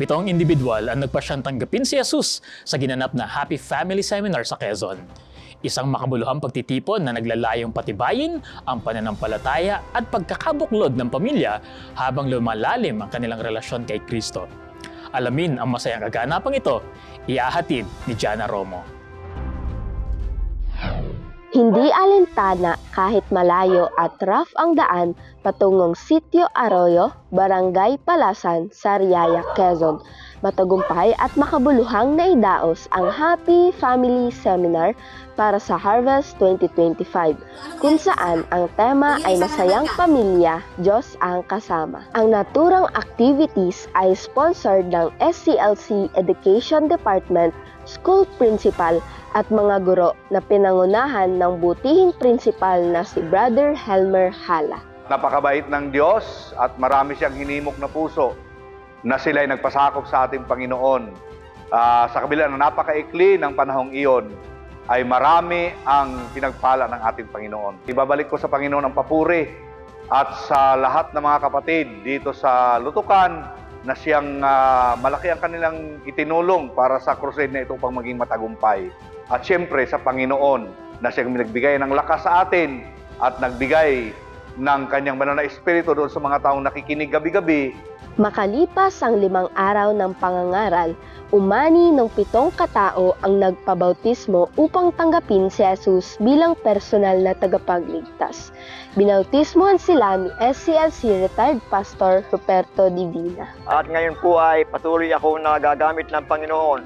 Pitong individual ang nagpasyang tanggapin si Jesus sa ginanap na Happy Family Seminar sa Quezon. Isang makabuluhang pagtitipon na naglalayong patibayin ang pananampalataya at pagkakabuklod ng pamilya habang lumalalim ang kanilang relasyon kay Kristo. Alamin ang masayang kaganapang ito, iahatid ni Jana Romo. Hindi alintana kahit malayo at rough ang daan patungong Sitio Arroyo, Barangay Palasan, Sariaya, Quezon. Matagumpay at makabuluhang naidaos ang Happy Family Seminar para sa Harvest 2025 kung saan ang tema ay Masayang Pamilya, Diyos ang Kasama. Ang naturang activities ay sponsored ng SCLC Education Department, School Principal at mga guro na pinangunahan ng butihing principal na si Brother Helmer Hala. Napakabait ng Diyos at marami siyang hinimok na puso na sila'y nagpasakop sa ating Panginoon. Ah, sa kabila na napakaikli ng panahong iyon, ay marami ang pinagpala ng ating Panginoon. Ibabalik ko sa Panginoon ang papuri at sa lahat ng mga kapatid dito sa Lutukan na siyang ah, malaki ang kanilang itinulong para sa crusade na ito pang maging matagumpay. At siyempre sa Panginoon na siyang nagbigay ng lakas sa atin at nagbigay ng kanyang banal na espiritu doon sa mga taong nakikinig gabi-gabi Makalipas ang limang araw ng pangangaral, umani ng pitong katao ang nagpabautismo upang tanggapin si Jesus bilang personal na tagapagligtas. Binautismohan sila ni SCLC retired pastor Ruperto Divina. At ngayon po ay patuloy ako na gagamit ng Panginoon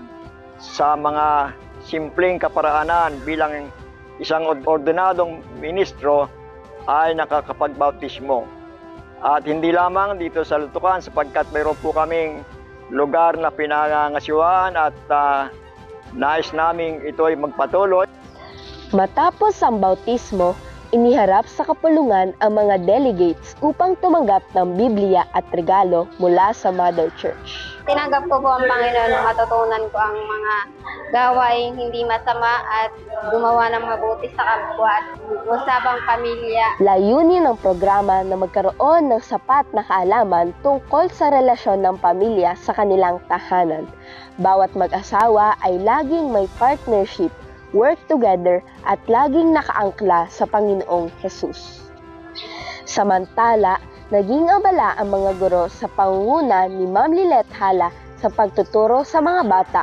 sa mga simpleng kaparaanan bilang isang ordinadong ministro ay nakakapagbautismo. At hindi lamang dito sa Lutukan sapagkat mayroon po kaming lugar na pinangangasiwaan at ah, nais naming ito ay magpatuloy. Matapos ang bautismo, iniharap sa kapulungan ang mga delegates upang tumanggap ng Biblia at regalo mula sa Mother Church. Tinanggap ko po ang Panginoon nung matutunan ko ang mga gawaing hindi masama at gumawa ng mabuti sa kapwa at usapang pamilya. Layunin ng programa na magkaroon ng sapat na kaalaman tungkol sa relasyon ng pamilya sa kanilang tahanan. Bawat mag-asawa ay laging may partnership, work together at laging nakaangkla sa Panginoong Jesus. Samantala, naging abala ang mga guro sa pangunguna ni Ma'am Lilet Hala sa pagtuturo sa mga bata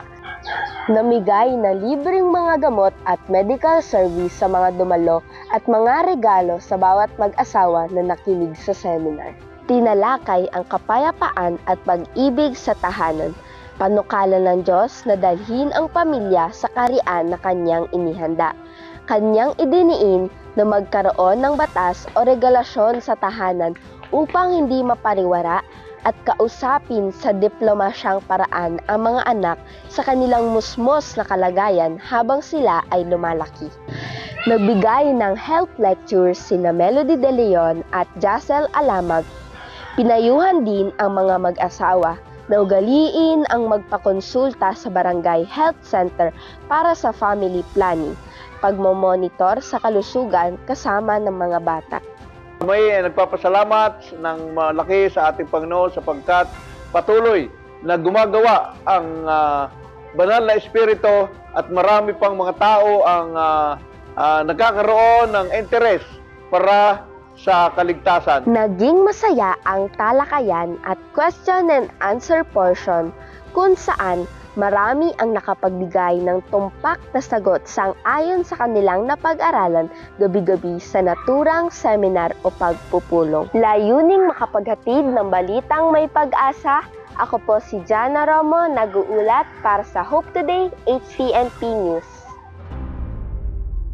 namigay na libreng mga gamot at medical service sa mga dumalo at mga regalo sa bawat mag-asawa na nakinig sa seminar. Tinalakay ang kapayapaan at pag-ibig sa tahanan, panukala ng Diyos na dalhin ang pamilya sa karian na kanyang inihanda. Kanyang idiniin na magkaroon ng batas o regalasyon sa tahanan upang hindi mapariwara at kausapin sa diplomasyang paraan ang mga anak sa kanilang musmos na kalagayan habang sila ay lumalaki. Nagbigay ng health lectures sina Melody De Leon at Jacel Alamag. Pinayuhan din ang mga mag-asawa na ugaliin ang magpakonsulta sa Barangay Health Center para sa family planning, pagmomonitor sa kalusugan kasama ng mga bata. May nagpapasalamat ng malaki sa ating Panginoon sapagkat patuloy na gumagawa ang ah, banal na espiritu at marami pang mga tao ang ah, ah, nagkakaroon ng interes para sa kaligtasan. Naging masaya ang talakayan at question and answer portion kung saan marami ang nakapagbigay ng tumpak na sagot sang ayon sa kanilang napag-aralan gabi-gabi sa naturang seminar o pagpupulong. Layuning makapaghatid ng balitang may pag-asa, ako po si Jana Romo, nag-uulat para sa Hope Today HCNP News.